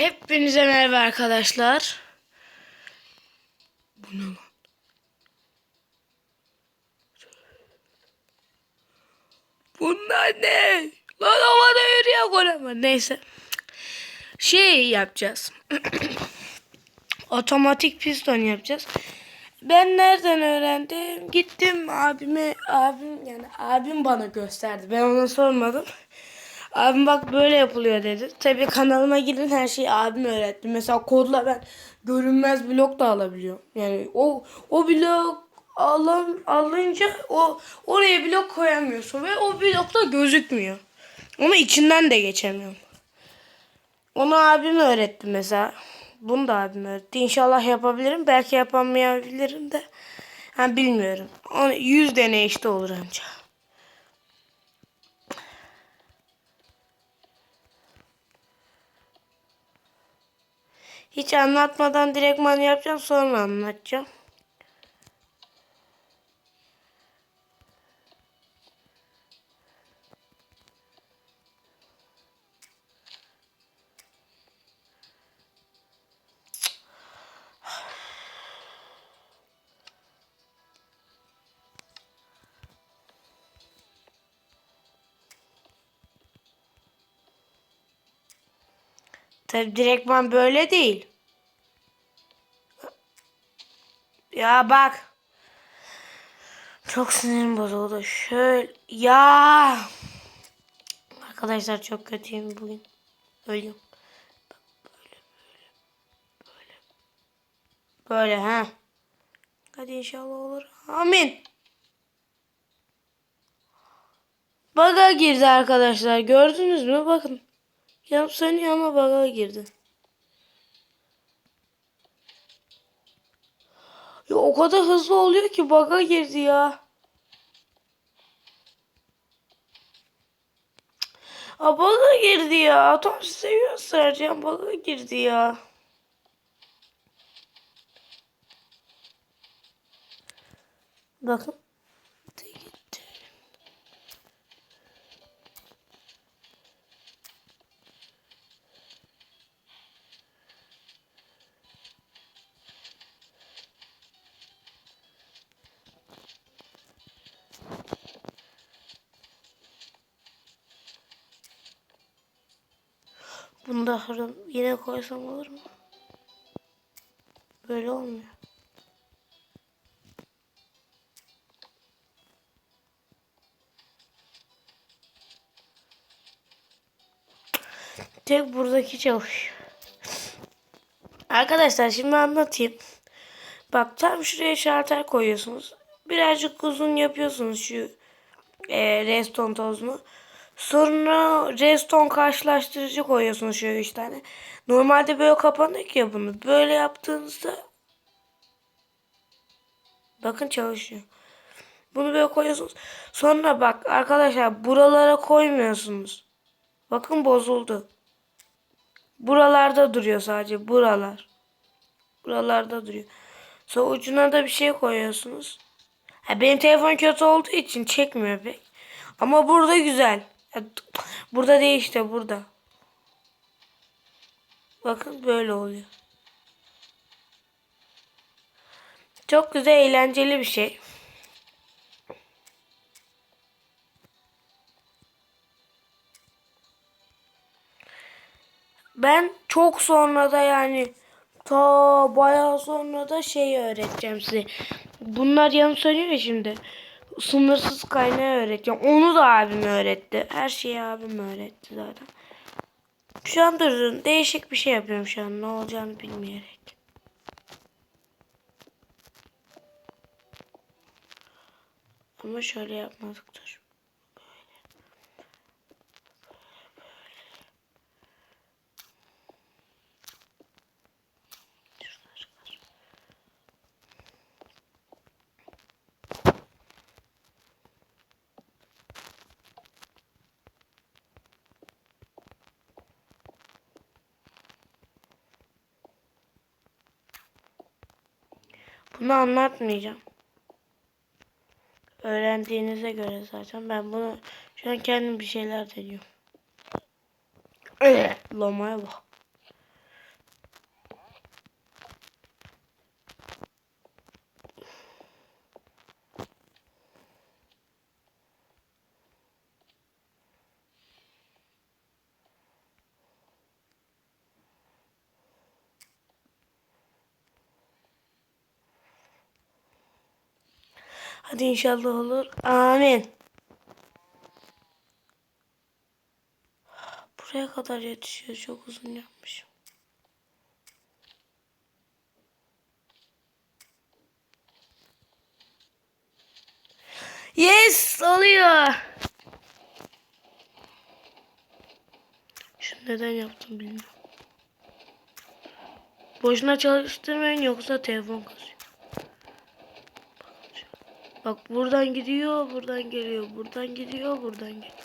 Hepinize merhaba arkadaşlar. Bu ne lan? Bunlar ne? Lan havada yürüyor golem. Neyse. Şey yapacağız. Otomatik piston yapacağız. Ben nereden öğrendim? Gittim abime, abim yani abim bana gösterdi. Ben ona sormadım. Abim bak böyle yapılıyor dedi. Tabii kanalıma girin her şeyi abim öğretti. Mesela kodla ben görünmez blok da alabiliyorum. Yani o o blok alın, alınca o oraya blok koyamıyorsun ve o blok da gözükmüyor. Ama içinden de geçemiyorum. Onu abim öğretti mesela. Bunu da abim öğretti. İnşallah yapabilirim. Belki yapamayabilirim de. Ha, bilmiyorum. Onu 100 deney işte olur anca. Hiç anlatmadan direktman yapacağım sonra anlatacağım. Tabi direktman böyle değil. Ya bak. Çok sinirim bozuldu. Şöyle ya. Arkadaşlar çok kötüyüm bugün. Ölüyorum. Böyle böyle böyle. Böyle ha. Hadi inşallah olur. Amin. Baga girdi arkadaşlar. Gördünüz mü? Bakın. Yanıp sönüyor ama baga girdi. Ya o kadar hızlı oluyor ki baga girdi ya. Aa baga girdi ya. Tam size göstereceğim. Baga girdi ya. Bakın. Bunu da harım yine koysam olur mu? Böyle olmuyor. Tek buradaki çalışıyor. Arkadaşlar şimdi anlatayım. Bak tam şuraya şalter koyuyorsunuz. Birazcık uzun yapıyorsunuz şu e, reston tozunu. Sonra reston karşılaştırıcı koyuyorsunuz şöyle üç tane. Normalde böyle kapanık ya bunu. Böyle yaptığınızda bakın çalışıyor. Bunu böyle koyuyorsunuz. Sonra bak arkadaşlar buralara koymuyorsunuz. Bakın bozuldu. Buralarda duruyor sadece. Buralar. Buralarda duruyor. Sonra ucuna da bir şey koyuyorsunuz. Ha, benim telefon kötü olduğu için çekmiyor pek. Ama burada güzel. Burada değil işte burada. Bakın böyle oluyor. Çok güzel eğlenceli bir şey. Ben çok sonra da yani ta bayağı sonra da şey öğreteceğim size. Bunlar yanım söylüyor ya şimdi. Sınırsız kaynağı öğreteceğim. Onu da abim öğretti. Her şeyi abim öğretti zaten. Şu an durun. Değişik bir şey yapıyorum şu an. Ne olacağını bilmeyerek. Ama şöyle yapmadık dur. Bunu anlatmayacağım. Öğrendiğinize göre zaten ben bunu şu an kendim bir şeyler deniyorum. Lamaya bak. Hadi inşallah olur. Amin. Buraya kadar yetişiyor. Çok uzun yapmışım. Yes oluyor. Şunu neden yaptım bilmiyorum. Boşuna çalıştırmayın yoksa telefon kasıyor. Bak buradan gidiyor, buradan geliyor, buradan gidiyor, buradan geliyor.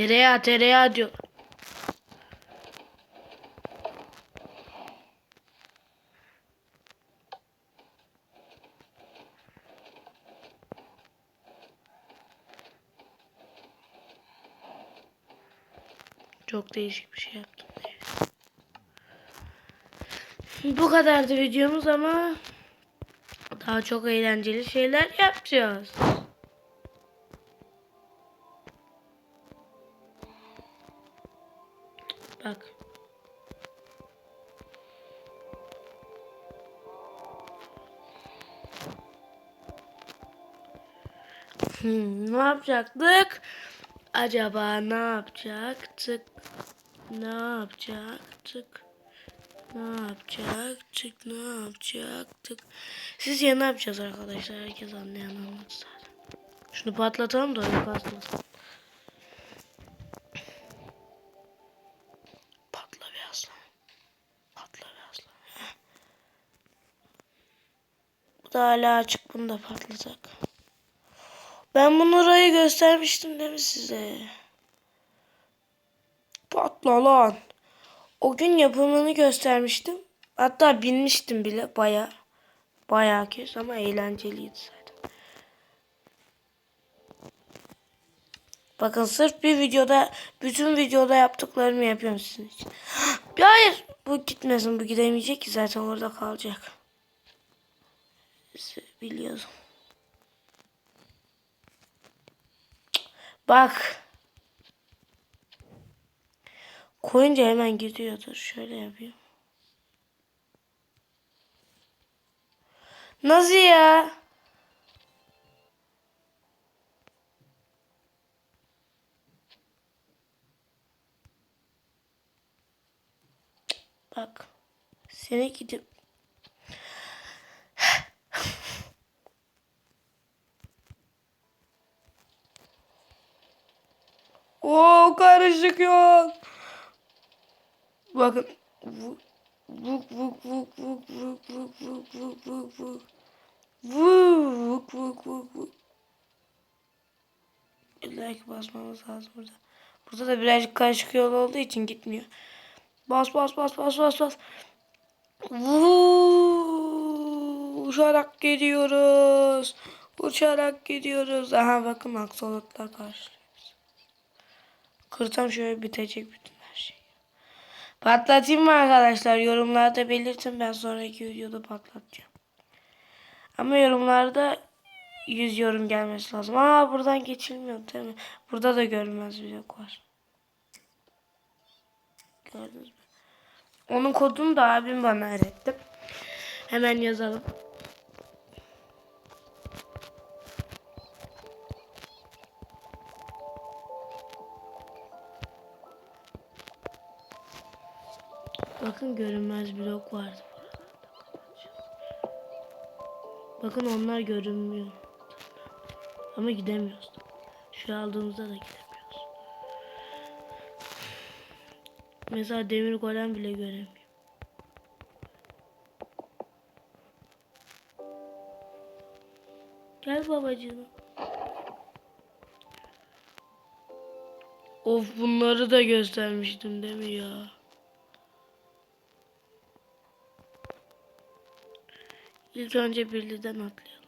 Tereyağı tereyağı diyor. Çok değişik bir şey yaptım. Bu kadardı videomuz ama daha çok eğlenceli şeyler yapacağız. Bak. Hmm, ne yapacaktık? Acaba ne yapacaktık? Ne yapacaktık? Ne yapacaktık? Ne yapacaktık? Sizce ne yapacağız arkadaşlar? Herkes anlayan anlatsın. Şunu patlatalım da öyle patlasın. Da hala açık. Bunu da patlatak. Ben bunu orayı göstermiştim değil mi size? Patla lan. O gün yapımını göstermiştim. Hatta binmiştim bile baya. Baya kez ama eğlenceliydi zaten. Bakın sırf bir videoda bütün videoda yaptıklarımı yapıyorum sizin için. Hayır bu gitmesin bu gidemeyecek ki zaten orada kalacak. Biliyorum. Bak. Koyunca hemen gidiyordur. Şöyle yapayım. Nasıl ya? Bak. Seni gidip karışık yok. Bakın. Vuk vuk vuk vuk vuk vuk vuk vuk vuk vuk vuk. Vuk vuk vuk. İlla ki basmamız lazım burada. Burada da birazcık karışık yol olduğu için gitmiyor. Bas bas bas bas bas bas. Vuu, uçarak gidiyoruz. Uçarak gidiyoruz. Aha bakın aksolotlar karşılıyor. Kırsam şöyle bitecek bütün her şey. Patlatayım mı arkadaşlar? Yorumlarda belirtin. Ben sonraki videoda patlatacağım. Ama yorumlarda 100 yorum gelmesi lazım. Aa buradan geçilmiyor değil mi? Burada da görünmez bir yok var. Gördünüz mü? Onun kodunu da abim bana öğretti. Hemen yazalım. Görünmez blok vardı. Bakın onlar görünmüyor. Ama gidemiyoruz. Şu aldığımızda da gidemiyoruz. Mesela demir golem bile göremiyor. Gel babacığım. Of bunları da göstermiştim değil mi ya? İlk önce birliden atlayalım.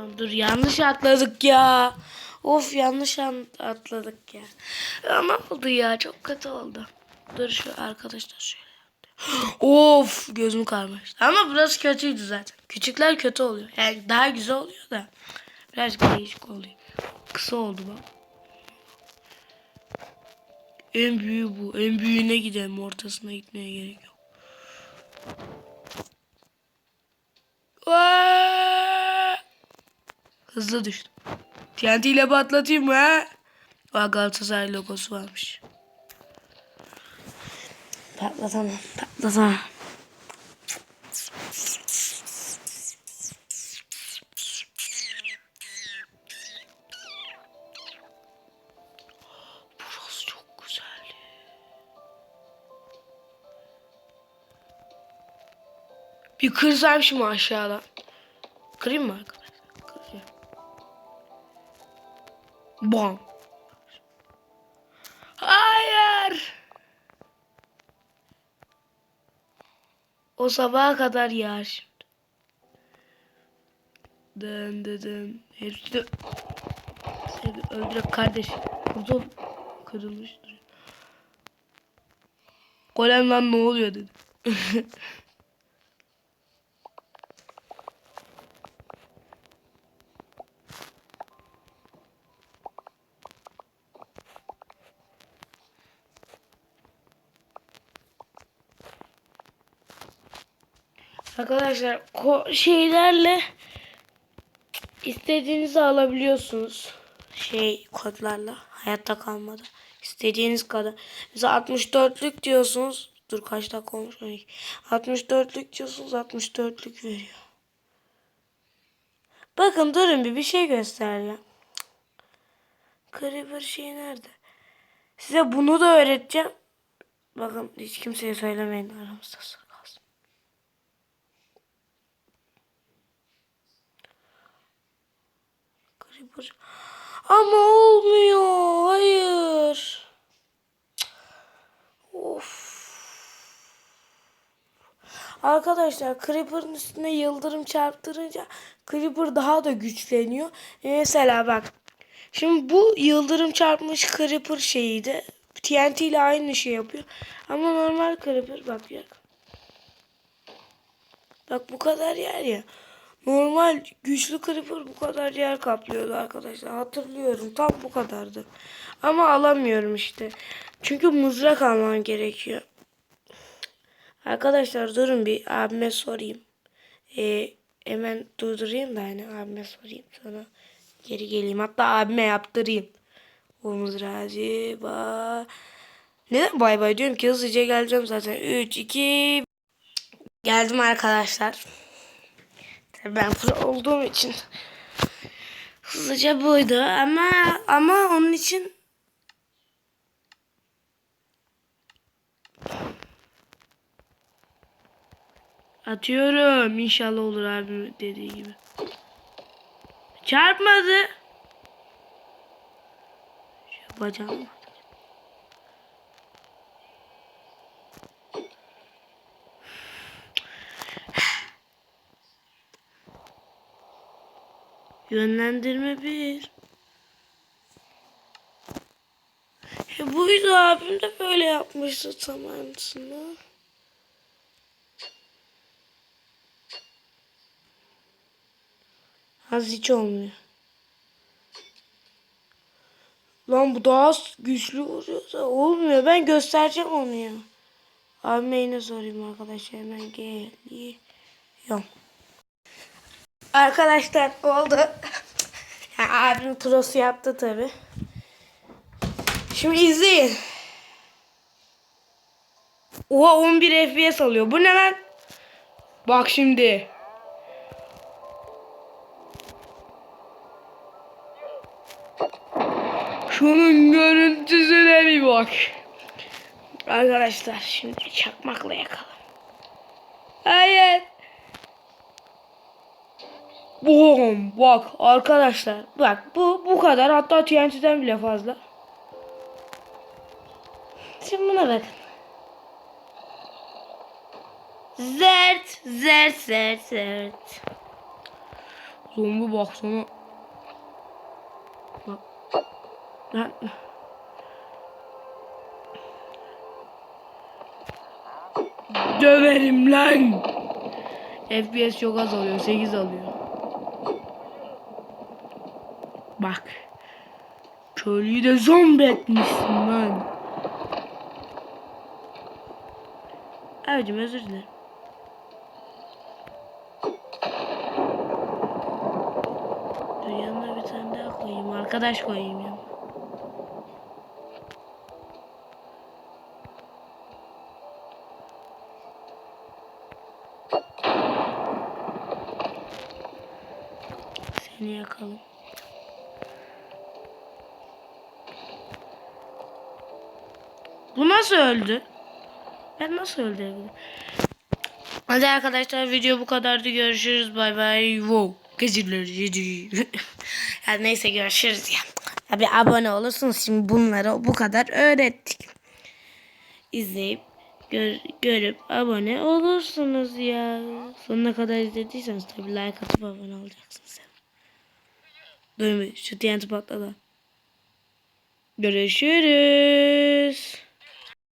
Lan dur yanlış atladık ya. Of yanlış an- atladık ya. Ama oldu ya çok kötü oldu. Dur şu arkadaşlar şöyle. Of gözüm karmaştı. Ama burası kötüydü zaten. Küçükler kötü oluyor. Yani daha güzel oluyor da. Biraz değişik oluyor. Kısa oldu bak. En büyüğü bu. En büyüğüne gidelim. Ortasına gitmeye gerek yok. Aa! Hızlı düştüm. TNT ile patlatayım mı ha? Aa, Galatasaray logosu varmış. Patlatamam. Patlatamam. Kırsam şimdi aşağıda. Kırayım mı arkadaşlar? Bam. Hayır. O sabaha kadar yağar şimdi. Dın dın dın. Hepsi de... Seni öldürek kardeş. Burada kırılmış duruyor. Golem lan ne oluyor dedi. Arkadaşlar şeylerle istediğinizi alabiliyorsunuz. Şey kodlarla hayatta kalmadı. İstediğiniz kadar. Mesela 64'lük diyorsunuz. Dur kaç dakika olmuş? 12. 64'lük diyorsunuz 64'lük veriyor. Bakın durun bir bir şey göstereceğim. Creeper şey nerede? Size bunu da öğreteceğim. Bakın hiç kimseye söylemeyin aramızda Creeper. Ama olmuyor. Hayır. Of. Arkadaşlar Creeper'ın üstüne yıldırım çarptırınca Creeper daha da güçleniyor. Mesela bak. Şimdi bu yıldırım çarpmış Creeper şeyiydi. TNT ile aynı şey yapıyor. Ama normal Creeper bak ya. Bak bu kadar yer ya. Normal güçlü Creeper bu kadar yer kaplıyordu arkadaşlar. Hatırlıyorum tam bu kadardı. Ama alamıyorum işte. Çünkü mızrak alman gerekiyor. Arkadaşlar durun bir abime sorayım. Ee, hemen durdurayım da hani abime sorayım. Sonra geri geleyim. Hatta abime yaptırayım. O mızrağı acaba. Neden bay bay diyorum ki hızlıca geleceğim zaten. 3, 2... Geldim arkadaşlar. Ben pro olduğum için hızlıca buydu ama ama onun için atıyorum inşallah olur abim dediği gibi. Çarpmadı. Şu bacağım. Yönlendirme bir. E buydu abim de böyle yapmıştı tam aynısını. Az hiç olmuyor. Lan bu daha güçlü vuruyor da olmuyor. Ben göstereceğim onu ya. Abime yine sorayım arkadaşlar. Hemen geliyorum. Arkadaşlar oldu. Yani abim prosu yaptı tabi. Şimdi izleyin. Oha 11 FPS alıyor. Bu ne lan? Bak şimdi. Şunun görüntüsüne bir bak. Arkadaşlar şimdi çakmakla yakalım. Hayır. Boom. Bak arkadaşlar. Bak bu bu kadar. Hatta TNT'den bile fazla. Şimdi buna bakın. Zert, zert, zert, zert. Zombi baksana. Bak. Lan. Döverim lan. FPS çok az alıyor. 8 alıyor. Bak. Köylüyü de zombi etmişsin lan. Abicim özür dilerim. Dur yanına bir tane daha koyayım. Arkadaş koyayım ya. Seni yakalım. Bu nasıl öldü? Ben nasıl öldürebilirim? Hadi arkadaşlar video bu kadardı. Görüşürüz. Bay bay. Wow. Geceleri. ya neyse görüşürüz ya. Abi abone olursunuz. Şimdi bunları bu kadar öğrettik. İzleyip gör- görüp abone olursunuz ya. Sonuna kadar izlediyseniz tabii like atıp abone olacaksınız. Bir şu patladı. Görüşürüz.